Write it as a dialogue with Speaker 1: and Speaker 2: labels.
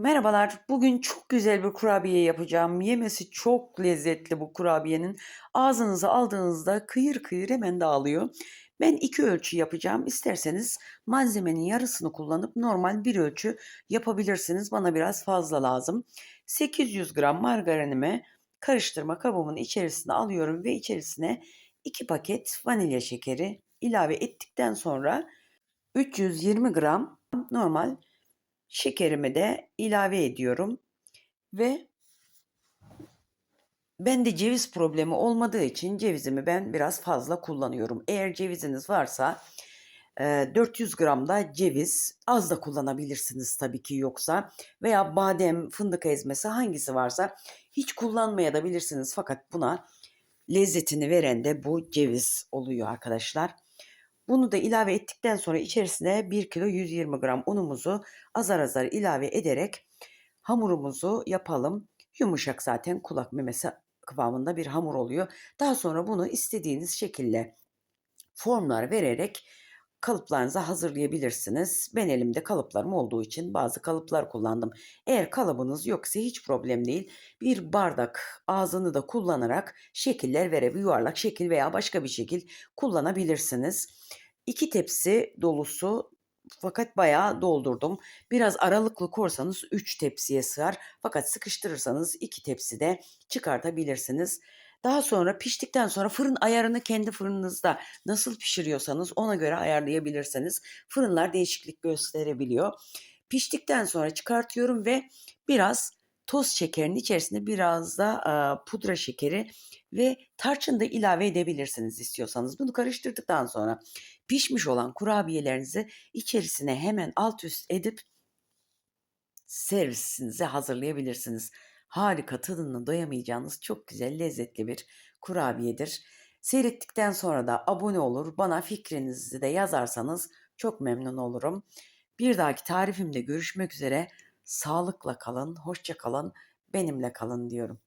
Speaker 1: Merhabalar. Bugün çok güzel bir kurabiye yapacağım. Yemesi çok lezzetli bu kurabiyenin. Ağzınıza aldığınızda kıyır kıyır hemen dağılıyor. Ben iki ölçü yapacağım. İsterseniz malzemenin yarısını kullanıp normal bir ölçü yapabilirsiniz. Bana biraz fazla lazım. 800 gram margarinimi karıştırma kabımın içerisine alıyorum ve içerisine 2 paket vanilya şekeri ilave ettikten sonra 320 gram normal Şekerimi de ilave ediyorum ve bende ceviz problemi olmadığı için cevizimi ben biraz fazla kullanıyorum. Eğer ceviziniz varsa e, 400 gram da ceviz az da kullanabilirsiniz tabii ki yoksa veya badem, fındık ezmesi hangisi varsa hiç kullanmaya da bilirsiniz fakat buna lezzetini veren de bu ceviz oluyor arkadaşlar. Bunu da ilave ettikten sonra içerisine 1 kilo 120 gram unumuzu azar azar ilave ederek hamurumuzu yapalım. Yumuşak zaten kulak memesi kıvamında bir hamur oluyor. Daha sonra bunu istediğiniz şekilde formlar vererek kalıplarınıza hazırlayabilirsiniz. Ben elimde kalıplarım olduğu için bazı kalıplar kullandım. Eğer kalıbınız yoksa hiç problem değil. Bir bardak ağzını da kullanarak şekiller verebilir. Yuvarlak şekil veya başka bir şekil kullanabilirsiniz. İki tepsi dolusu fakat bayağı doldurdum. Biraz aralıklı korsanız 3 tepsiye sığar. Fakat sıkıştırırsanız 2 tepsi de çıkartabilirsiniz. Daha sonra piştikten sonra fırın ayarını kendi fırınınızda nasıl pişiriyorsanız ona göre ayarlayabilirsiniz. Fırınlar değişiklik gösterebiliyor. Piştikten sonra çıkartıyorum ve biraz toz şekerin içerisine biraz da e, pudra şekeri ve tarçın da ilave edebilirsiniz istiyorsanız. Bunu karıştırdıktan sonra pişmiş olan kurabiyelerinizi içerisine hemen alt üst edip servisinize hazırlayabilirsiniz. Harika tadına doyamayacağınız çok güzel lezzetli bir kurabiyedir. Seyrettikten sonra da abone olur, bana fikrinizi de yazarsanız çok memnun olurum. Bir dahaki tarifimde görüşmek üzere. Sağlıkla kalın, hoşça kalın, benimle kalın diyorum.